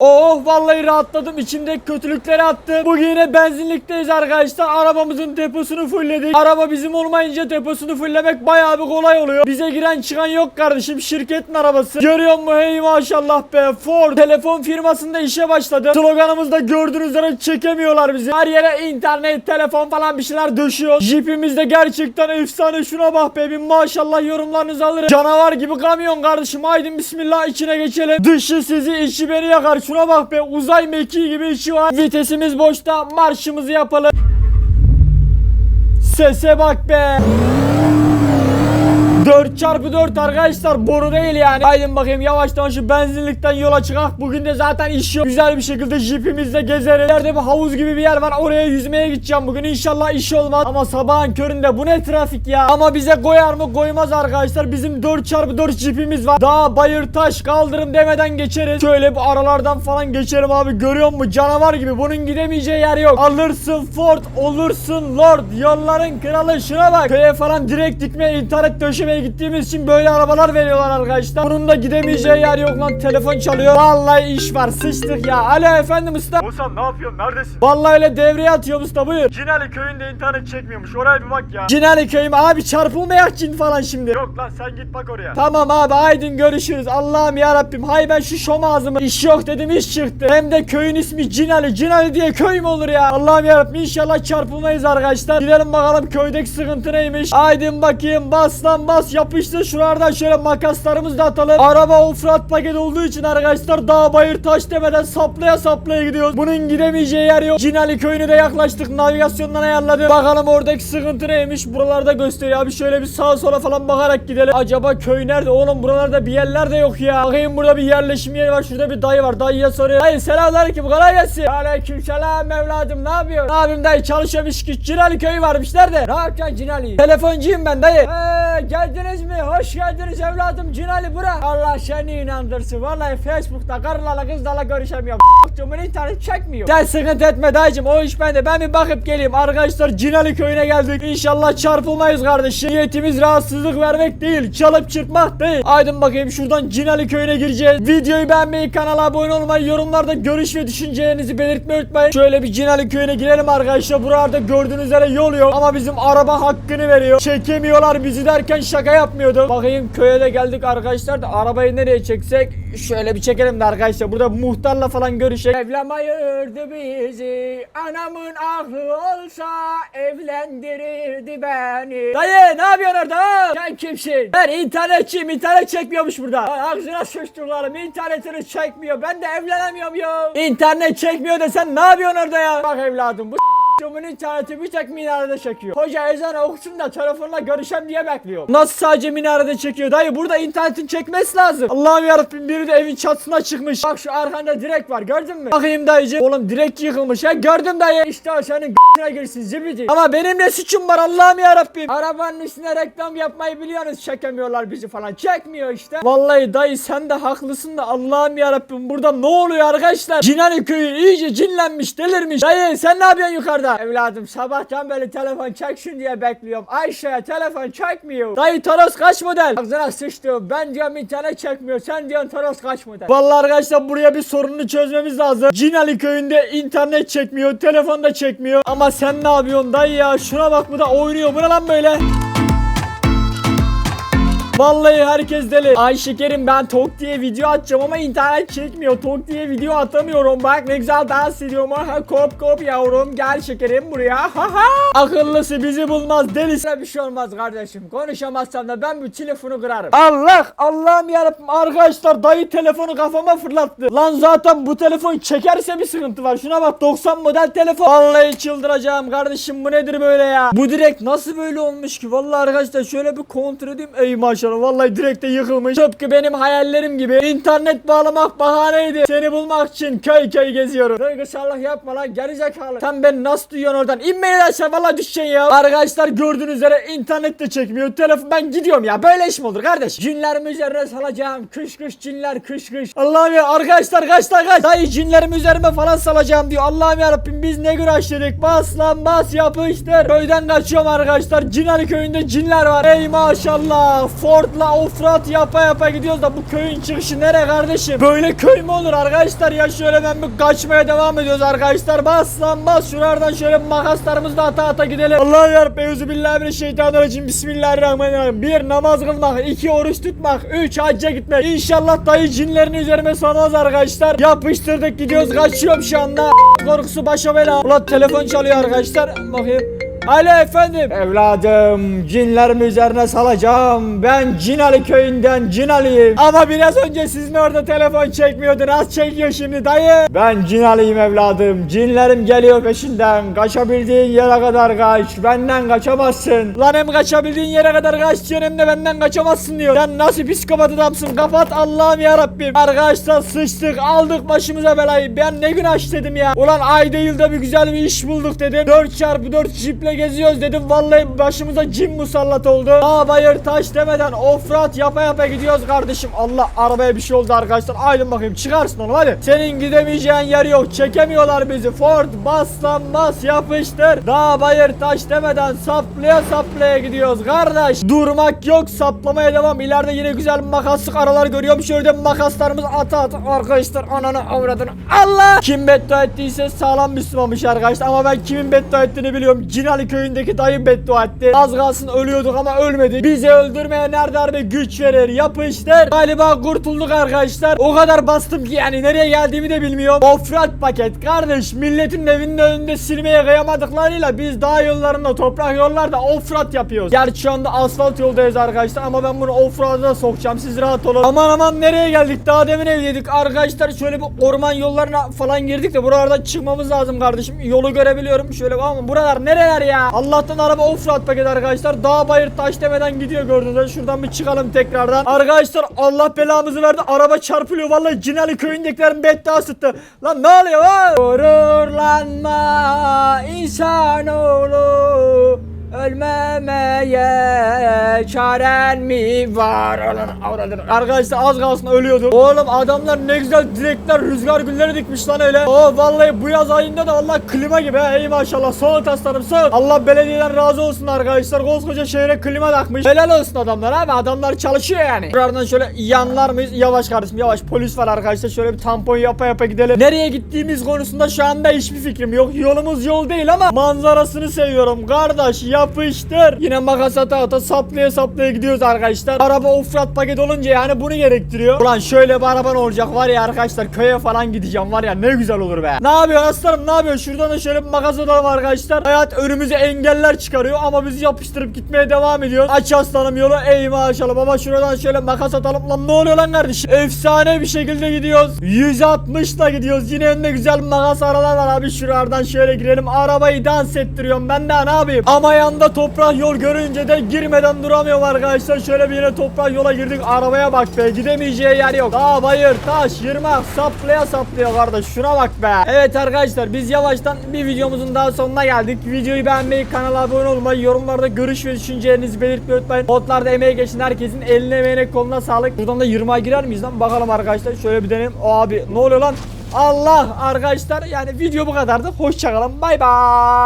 Oh vallahi rahatladım içimdeki kötülükleri attım. Bugün yine benzinlikteyiz arkadaşlar. Arabamızın deposunu fullledik. Araba bizim olmayınca deposunu fulllemek bayağı bir kolay oluyor. Bize giren çıkan yok kardeşim. Şirketin arabası. Görüyor musun? Hey maşallah be. Ford telefon firmasında işe başladı. Sloganımızda gördüğünüz üzere çekemiyorlar bizi. Her yere internet, telefon falan bir şeyler döşüyor. Jeepimiz de gerçekten efsane. Şuna bak be. Bir maşallah yorumlarınızı alırım. Canavar gibi kamyon kardeşim. Haydi bismillah içine geçelim. Dışı sizi içi beni yakar. Şuna bak be. Uzay mekiği gibi içi var. Vitesimiz boşta. Marşımızı yapalım. Sese bak be. 4 çarpı 4 arkadaşlar boru değil yani. Haydi bakayım yavaştan şu benzinlikten yola çıkak. Bugün de zaten iş yok. Güzel bir şekilde jipimizle gezeriz. Nerede bir havuz gibi bir yer var. Oraya yüzmeye gideceğim bugün. İnşallah iş olmaz. Ama sabahın köründe bu ne trafik ya. Ama bize koyar mı koymaz arkadaşlar. Bizim 4 çarpı 4 jipimiz var. Dağ, bayır, taş, kaldırım demeden geçeriz. Şöyle bu aralardan falan geçerim abi. Görüyor musun? Canavar gibi. Bunun gidemeyeceği yer yok. Alırsın Ford, olursun Lord. Yolların kralı şuna bak. Köye falan direkt dikmeye, internet döşemeye gittiğimiz için böyle arabalar veriyorlar arkadaşlar. Bunun da gidemeyeceği yer yok lan. Telefon çalıyor. Vallahi iş var. Sıçtık ya. Alo efendim usta. Oğuzhan ne yapıyorsun? Neredesin? Vallahi öyle devreye atıyor usta buyur. Cinali köyünde internet çekmiyormuş. Oraya bir bak ya. Cinali köyüm abi çarpılmayak cin falan şimdi. Yok lan sen git bak oraya. Tamam abi aydın görüşürüz. Allah'ım ya Rabbim. Hay ben şu şom ağzımı iş yok dedim iş çıktı. Hem de köyün ismi Cinali. Cinali diye köy mü olur ya? Allah'ım ya Rabbim inşallah çarpılmayız arkadaşlar. Gidelim bakalım köydeki sıkıntı neymiş. Aydın bakayım bas lan bas yapıştır şuralardan şöyle makaslarımızı da atalım. Araba offroad paket olduğu için arkadaşlar dağ bayır taş demeden saplaya saplaya gidiyoruz. Bunun gidemeyeceği yer yok. Cinali köyüne de yaklaştık. Navigasyondan ayarladım. Bakalım oradaki sıkıntı neymiş. Buralarda gösteriyor abi. Şöyle bir sağa sola falan bakarak gidelim. Acaba köy nerede? Oğlum buralarda bir yerler de yok ya. Bakayım burada bir yerleşim yeri var. Şurada bir dayı var. Dayıya soruyor. Dayı selamünaleyküm. Kolay gelsin. Aleyküm selam evladım. Ne yapıyorsun? Ne yapayım dayı? Çalışıyormuş ki. Cinali köyü varmış. Nerede? Ne yapacaksın Cinali? Telefoncuyum ben dayı. Geldiniz mi? Hoş geldiniz evladım. Cinali bura. Allah seni inandırsın. Vallahi Facebook'ta karılarla kızlarla görüşemiyorum. Cumun internet çekmiyor. Sen sıkıntı etme dayıcım. O iş bende. Ben bir bakıp geleyim. Arkadaşlar Cinali köyüne geldik. İnşallah çarpılmayız kardeşim. Niyetimiz rahatsızlık vermek değil. Çalıp çırpmak değil. Aydın bakayım şuradan Cinali köyüne gireceğiz. Videoyu beğenmeyi, kanala abone olmayı, yorumlarda görüş ve düşüncelerinizi belirtmeyi unutmayın. Şöyle bir Cinali köyüne girelim arkadaşlar. Buralarda gördüğünüz üzere yol yok. Ama bizim araba hakkını veriyor. Çekemiyorlar bizi derken şaka yapmıyordum. Bakayım köye de geldik arkadaşlar da arabayı nereye çeksek? Şöyle bir çekelim de arkadaşlar. Burada muhtarla falan görüşecek. Evlen ayırdı bizi. Anamın aklı olsa evlendirirdi beni. Dayı ne yapıyorsun orada? Sen kimsin? Ben internetçiyim. İnternet çekmiyormuş burada. Ağzına sıçtılarım. İnternetini çekmiyor. Ben de evlenemiyorum ya. İnternet çekmiyor da sen ne yapıyorsun orada ya? Bak evladım bu Cumun interneti bir tek minarede çekiyor. Hoca ezan okusun da telefonla görüşem diye bekliyor. Nasıl sadece minarede çekiyor? Dayı burada internetin çekmesi lazım. Allah'ım yarabbim biri de evin çatısına çıkmış. Bak şu arkanda direk var gördün mü? Bakayım dayıcı. Oğlum direk yıkılmış ya gördüm dayı. İşte o senin g***ine girsin zibidi. Ama benim ne suçum var Allah'ım yarabbim. Arabanın üstüne reklam yapmayı biliyorsunuz. Çekemiyorlar bizi falan. Çekmiyor işte. Vallahi dayı sen de haklısın da Allah'ım yarabbim. Burada ne oluyor arkadaşlar? Cinani köyü iyice cinlenmiş delirmiş. Dayı sen ne yapıyorsun yukarıda? Evladım sabahtan beri telefon çeksin diye bekliyorum. Ayşe telefon çekmiyor. Dayı Toros kaç model? Ağzına sıçtım. Ben diyorum internet çekmiyor. Sen diyorsun Toros kaç model? Vallahi arkadaşlar buraya bir sorununu çözmemiz lazım. Cinali köyünde internet çekmiyor. Telefon da çekmiyor. Ama sen ne yapıyorsun dayı ya? Şuna bak bu da oynuyor. Bu ne lan böyle? Vallahi herkes deli. Ay şekerim ben Tok diye video atacağım ama internet çekmiyor. Tok diye video atamıyorum. Bak ne güzel dans ediyorum. Ha kop kop yavrum gel şekerim buraya. Ha ha. Akıllısı bizi bulmaz. Delisi bir şey olmaz kardeşim. Konuşamazsam da ben bu telefonu kırarım. Allah Allah'ım yarabbim arkadaşlar dayı telefonu kafama fırlattı. Lan zaten bu telefon çekerse bir sıkıntı var. Şuna bak 90 model telefon. Vallahi çıldıracağım kardeşim bu nedir böyle ya? Bu direkt nasıl böyle olmuş ki? Vallahi arkadaşlar şöyle bir kontrol edeyim. Ey maşallah vallahi direkte yıkılmış. Tıpkı benim hayallerim gibi. İnternet bağlamak bahaneydi. Seni bulmak için köy köy geziyorum. Duygusallık yapma lan gerizekalı. Sen beni nasıl duyuyorsun oradan? İnmeyin aşağı vallahi düşeceksin ya. Arkadaşlar gördüğünüz üzere internet de çekmiyor. Telefon ben gidiyorum ya. Böyle iş mi olur kardeş? Cinlerimi üzerine salacağım. Kış kış cinler kış kış. Allah'ım ya arkadaşlar kaç lan kaç. Dayı cinlerimi üzerime falan salacağım diyor. Allah'ım ya Rabbim biz ne güreşledik. Bas lan bas yapıştır. Köyden kaçıyorum arkadaşlar. Cinali köyünde cinler var. Ey maşallah. For Ford'la offroad yapa yapa gidiyoruz da bu köyün çıkışı nere kardeşim? Böyle köy mü olur arkadaşlar ya şöyle ben bir kaçmaya devam ediyoruz arkadaşlar. Bas lan bas şuralardan şöyle makaslarımızla ata ata gidelim. Allah'ım yarabbim euzubillahimineşşeytanirracim bismillahirrahmanirrahim. Bir namaz kılmak, iki oruç tutmak, üç hacca gitmek. İnşallah dayı cinlerini üzerime salmaz arkadaşlar. Yapıştırdık gidiyoruz kaçıyorum şu anda. Korkusu başa bela. Ulan telefon çalıyor arkadaşlar. Bakayım. Alo efendim. Evladım cinlerimi üzerine salacağım. Ben Cinali köyünden Cinaliyim. Ama biraz önce sizin orada telefon çekmiyordun. Az çekiyor şimdi dayı. Ben Cinaliyim evladım. Cinlerim geliyor peşinden. Kaçabildiğin yere kadar kaç. Benden kaçamazsın. Lan hem kaçabildiğin yere kadar kaç diyor hem de benden kaçamazsın diyor. Sen nasıl psikopat adamsın? Kapat Allah'ım ya Rabbim. Arkadaşlar sıçtık aldık başımıza belayı. Ben ne günah dedim ya. Ulan ayda yılda bir güzel bir iş bulduk dedim. 4x4 jiple geziyoruz dedim. Vallahi başımıza cin musallat oldu. Dağ bayır taş demeden offroad yapa yapa gidiyoruz kardeşim. Allah arabaya bir şey oldu arkadaşlar. Aydın bakayım çıkarsın onu hadi. Senin gidemeyeceğin yer yok. Çekemiyorlar bizi. Ford bas yapıştır. Dağ bayır taş demeden saplaya saplaya gidiyoruz kardeş. Durmak yok saplamaya devam. İleride yine güzel makaslık aralar görüyorum. Şöyle makaslarımız ata ata arkadaşlar ananı avradını. Allah! Kim beddua ettiyse sağlam Müslümanmış arkadaşlar. Ama ben kimin beddua ettiğini biliyorum. Köyündeki dayı beddua etti. Az kalsın ölüyorduk ama ölmedi. Bizi öldürmeye nerede harbi güç verir. Yapıştır. Galiba kurtulduk arkadaşlar. O kadar bastım ki yani nereye geldiğimi de bilmiyorum. Offroad paket kardeş. Milletin evinin önünde silmeye kıyamadıklarıyla biz dağ yollarında toprak yollarda offroad yapıyoruz. Gerçi şu anda asfalt yoldayız arkadaşlar ama ben bunu offroad'a sokacağım. Siz rahat olun. Aman aman nereye geldik? Daha demin evdeydik. Arkadaşlar şöyle bir orman yollarına falan girdik de buralardan çıkmamız lazım kardeşim. Yolu görebiliyorum. Şöyle ama buralar nereler? Allah'tan araba offroad paket arkadaşlar. Dağ bayır taş demeden gidiyor gördünüz. mü? Şuradan bir çıkalım tekrardan. Arkadaşlar Allah belamızı verdi. Araba çarpılıyor. Vallahi Cinali köyündekilerin beddua sıktı. Lan ne oluyor lan? Gururlanma insanoğlu. Ölmemeye çaren mi var? Arkadaşlar az kalsın ölüyordu. Oğlum adamlar ne güzel direkler, rüzgar gülleri dikmiş lan öyle. Oo vallahi bu yaz ayında da Allah klima gibi. he. Ey maşallah. Soğut aslanım soğut. Allah belediyeden razı olsun arkadaşlar. Koskoca şehre klima takmış. Helal olsun adamlar abi. Adamlar çalışıyor yani. Buradan şöyle yanlar mıyız? Yavaş kardeşim yavaş. Polis var arkadaşlar. Şöyle bir tampon yapa yapa gidelim. Nereye gittiğimiz konusunda şu anda hiçbir fikrim yok. Yolumuz yol değil ama manzarasını seviyorum. Kardeş yapıştır. Yine makas ata saplaya saplaya gidiyoruz arkadaşlar. Araba offroad paket olunca yani bunu gerektiriyor. Ulan şöyle bir araban olacak var ya arkadaşlar köye falan gideceğim var ya ne güzel olur be. Ne yapıyor aslanım ne yapıyor? Şuradan da şöyle bir makas atalım arkadaşlar. Hayat önümüze engeller çıkarıyor ama bizi yapıştırıp gitmeye devam ediyor. Aç aslanım yolu ey maşallah baba şuradan şöyle makas atalım. Lan ne oluyor lan kardeşim? Efsane bir şekilde gidiyoruz. 160 ile gidiyoruz. Yine önünde güzel makas aralar var abi. Şuradan şöyle girelim. Arabayı dans ettiriyorum. Ben daha ne yapayım? Ama yanda toprak yol görünce de girmeden duramıyorum arkadaşlar. Şöyle bir yine toprak yola girdik. Arabaya bak be. Gidemeyeceği yer yok. Dağ, bayır, taş, yırmak saplaya saplaya kardeş. Şuna bak be. Evet arkadaşlar biz yavaştan bir videomuzun daha sonuna geldik. Videoyu beğenmeyi, kanala abone olmayı, yorumlarda görüş ve düşüncelerinizi belirtmeyi unutmayın. Botlarda emeği geçen herkesin eline emeğine koluna sağlık. Buradan da yırmağa girer miyiz lan? Bakalım arkadaşlar. Şöyle bir deneyelim. Abi ne oluyor lan? Allah arkadaşlar yani video bu kadardı. Hoşçakalın. Bay bay.